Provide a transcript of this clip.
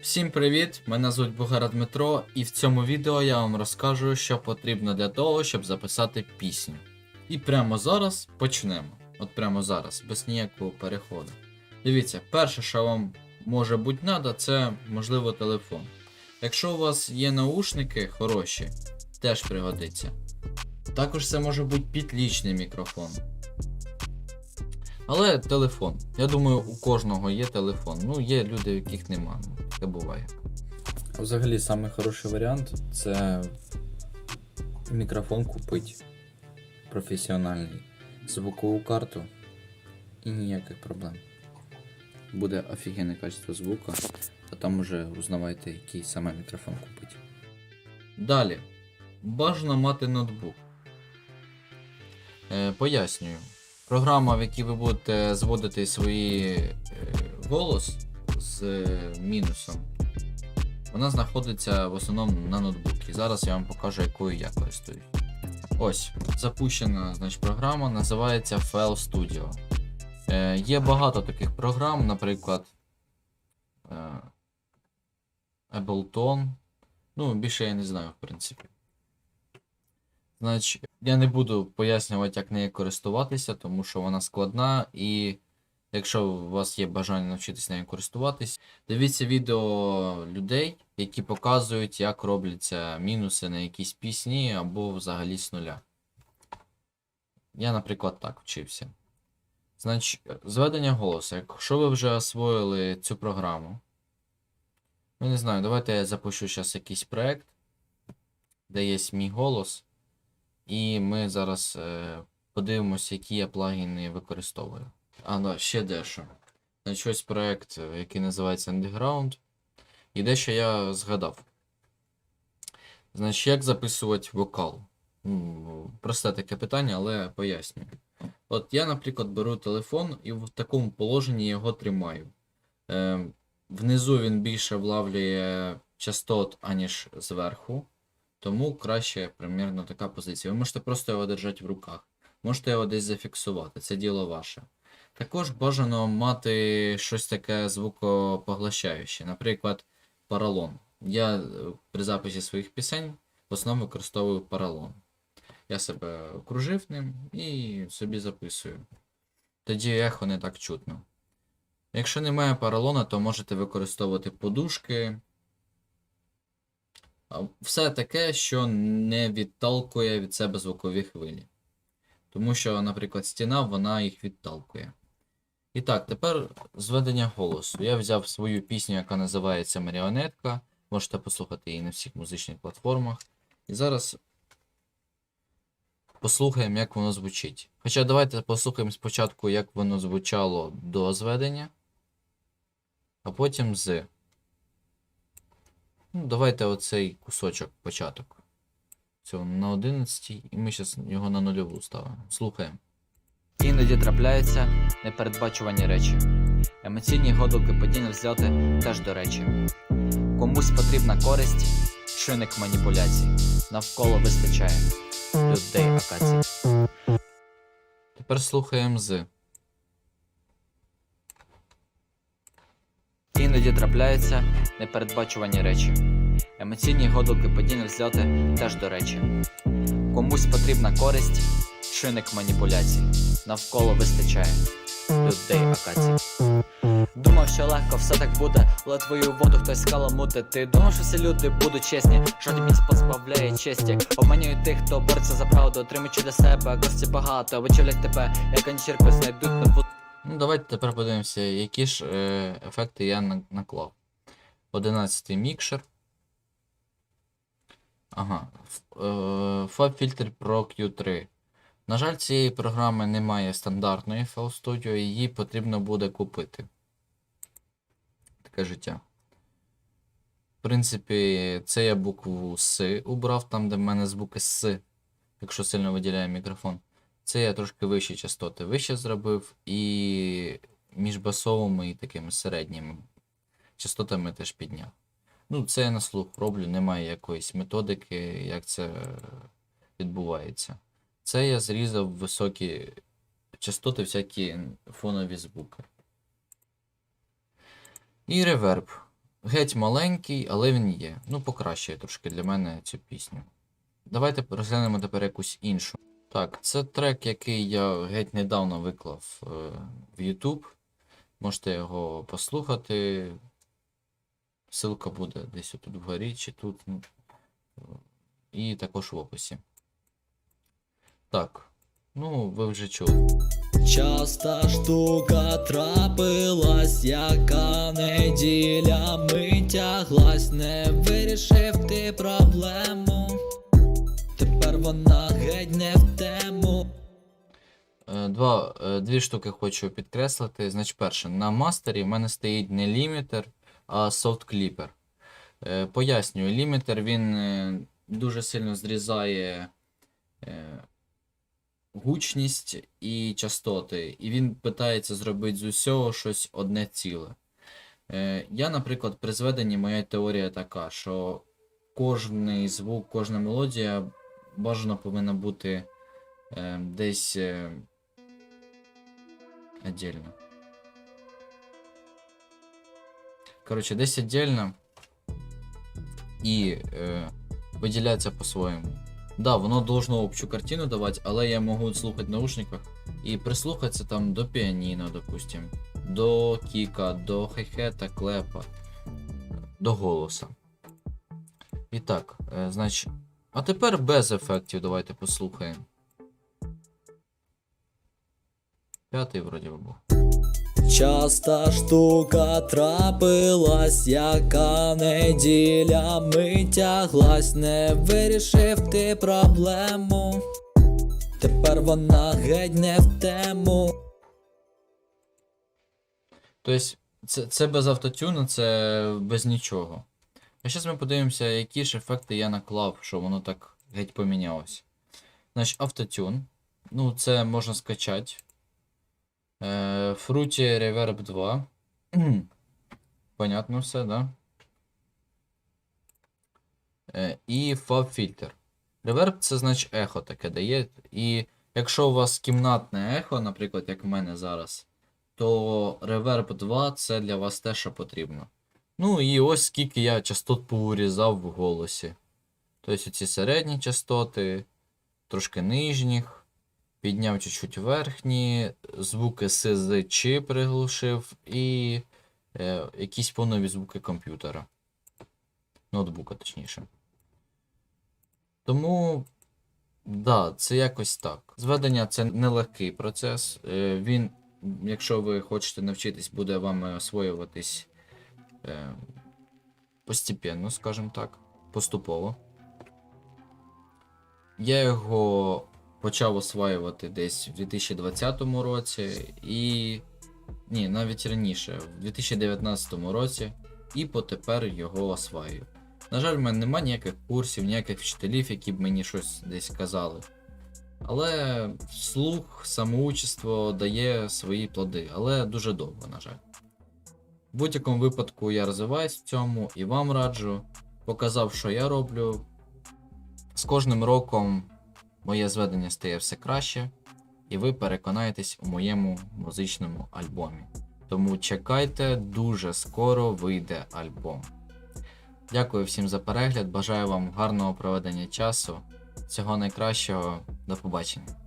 Всім привіт! Мене звуть Бугара Дмитро, і в цьому відео я вам розкажу, що потрібно для того, щоб записати пісню. І прямо зараз почнемо. От прямо зараз, без ніякого переходу. Дивіться, перше, що вам може бути треба, це можливо телефон. Якщо у вас є наушники хороші, теж пригодиться. Також це може бути підлічний мікрофон. Але телефон. Я думаю, у кожного є телефон. Ну, є люди, у яких нема. Таке буває. Взагалі, самий хороший варіант це мікрофон купити професіональний, звукову карту і ніяких проблем. Буде офігенне качество звука, а там уже узнавайте, який саме мікрофон купити. Далі. Бажано мати ноутбук. Е, пояснюю. Програма, в якій ви будете зводити свої е, голос з мінусом, вона знаходиться в основному на ноутбуці. Зараз я вам покажу, якою я користуюсь. Ось, запущена значить, програма, називається FL Studio. Е, є багато таких програм, наприклад, е, Ableton. Ну, більше я не знаю, в принципі. Значить, я не буду пояснювати, як нею користуватися, тому що вона складна, і якщо у вас є бажання навчитися нею користуватись, дивіться відео людей, які показують, як робляться мінуси на якісь пісні або взагалі з нуля. Я, наприклад, так вчився. Значить, зведення голосу. Якщо ви вже освоїли цю програму, ну не знаю, давайте я запущу зараз якийсь проект, де є мій голос. І ми зараз е, подивимося, які я плагіни використовую. А, да, ще дещо. Значить, ось проект, е, який називається Underground. І дещо я згадав. Значить, як записувати вокал? Просте таке питання, але пояснюю. От я, наприклад, беру телефон і в такому положенні його тримаю. Е, внизу він більше влавлює частот, аніж зверху. Тому краще примірно така позиція. Ви можете просто його держати в руках. Можете його десь зафіксувати, це діло ваше. Також бажано мати щось таке звукопоглощаюче, наприклад, паралон. Я е, при записі своїх пісень в основному використовую паралон. Я себе окружив ним і собі записую. Тоді ехо не так чутно. Якщо немає паралона, то можете використовувати подушки. Все таке, що не відталкує від себе звукові хвилі. Тому що, наприклад, стіна, вона їх відталкує. І так, тепер зведення голосу. Я взяв свою пісню, яка називається Маріонетка. Можете послухати її на всіх музичних платформах. І зараз послухаємо, як воно звучить. Хоча давайте послухаємо спочатку, як воно звучало до зведення, а потім з. Ну, давайте оцей кусочок початок. Цього на 11 і ми зараз його на нульову ставимо. Слухаємо. Іноді трапляються непередбачувані речі. Емоційні годилки падіння взльоти теж до речі. Комусь потрібна користь, чинник маніпуляцій. Навколо вистачає людей акацій. Тепер слухаємо з. Іноді трапляються непередбачувані речі. Емоційні годилки падіння взльоти теж до речі. Комусь потрібна користь, чинник маніпуляцій. Навколо вистачає людей акацій. Думав, що легко все так буде, але твою воду хтось скаламути. Ти думав, що всі люди будуть чесні, жоден місць позбавляє честі. Обманюють тих, хто бореться за правду, отримуючи для себе гості багато, вичавлять тебе, як анчірку знайдуть нову Ну, давайте тепер подивимося, які ж е, ефекти я наклав. 11 мікшер. Ага. Е, FabFilter Pro Q3. На жаль, цієї програми немає стандартної FL Studio, її потрібно буде купити. Таке життя. В принципі, це я букву С убрав, там, де в мене звуки С, якщо сильно виділяє мікрофон. Це я трошки вищі частоти вище зробив, і між басовими і такими середніми частотами теж підняв. Ну, це я на слух роблю, немає якоїсь методики, як це відбувається. Це я зрізав високі частоти, всякі фонові звуки. І реверб. геть маленький, але він є. Ну, покращує трошки для мене цю пісню. Давайте розглянемо тепер якусь іншу. Так, це трек, який я геть недавно виклав е, в YouTube. Можете його послухати. Ссылка буде десь тут вгорі чи тут. ну, І також в описі. Так. Ну, ви вже чули. Часта штука трапилась, яка неділя ми тяглась, не вирішив ти проблему. Тепер вона геть не в тему. Е, Два, е, дві штуки хочу підкреслити. Значить, перше, на мастері в мене стоїть не лімітер, а Clipper. Е, Пояснюю, лімітер він дуже сильно зрізає гучність і частоти, і він питається зробити з усього щось одне ціле. Е, Я, наприклад, при зведенні моя теорія така, що кожний звук, кожна мелодія бажано повинна бути е, десь. е, Отдельно. Короче, десь отдельно і е, виділяється по-своєму. Да, воно должно общу картину давати, але я можу слухати в наушниках і прислухатися там до піаніно, допустим, до кіка, до хай-хета, клепа, до голоса. І так, е, значить. А тепер без ефектів давайте послухаємо. П'ятий вроді би був. Часта штука трапилась, яка неділя ми тяглась, не вирішив ти проблему. Тепер вона геть не в тему. Тобто, це, це без автотюну, це без нічого. А зараз ми подивимося, які ж ефекти я наклав, що воно так геть помінялось. Значить, автотюн. Ну, це можна скачати. Е, Fruity Reverb 2. Понятно все, да? Е, і Filter. Reverb це значить ехо таке дає. І якщо у вас кімнатне ехо, наприклад, як в мене зараз, то Reverb 2 це для вас те, що потрібно. Ну і ось скільки я частот поурізав в голосі. Тобто ці середні частоти, трошки нижніх, підняв чуть-чуть верхні, звуки С з Ч приглушив і е, якісь фонові звуки комп'ютера. Ноутбука, точніше. Тому, да, це якось так. Зведення це нелегкий процес. Е, Він, якщо ви хочете навчитись, буде вами освоюватись е, постепенно, скажімо так, поступово. Я його почав осваювати десь в 2020 році і. Ні, навіть раніше, в 2019 році, і потепер його осваюю. На жаль, в мене немає ніяких курсів, ніяких вчителів, які б мені щось десь казали. Але слух, самоучество дає свої плоди, але дуже довго, на жаль. В будь-якому випадку я розвиваюсь в цьому і вам раджу. Показав, що я роблю. З кожним роком моє зведення стає все краще, і ви переконаєтесь у моєму музичному альбомі. Тому чекайте, дуже скоро вийде альбом. Дякую всім за перегляд, бажаю вам гарного проведення часу. Всього найкращого, до побачення.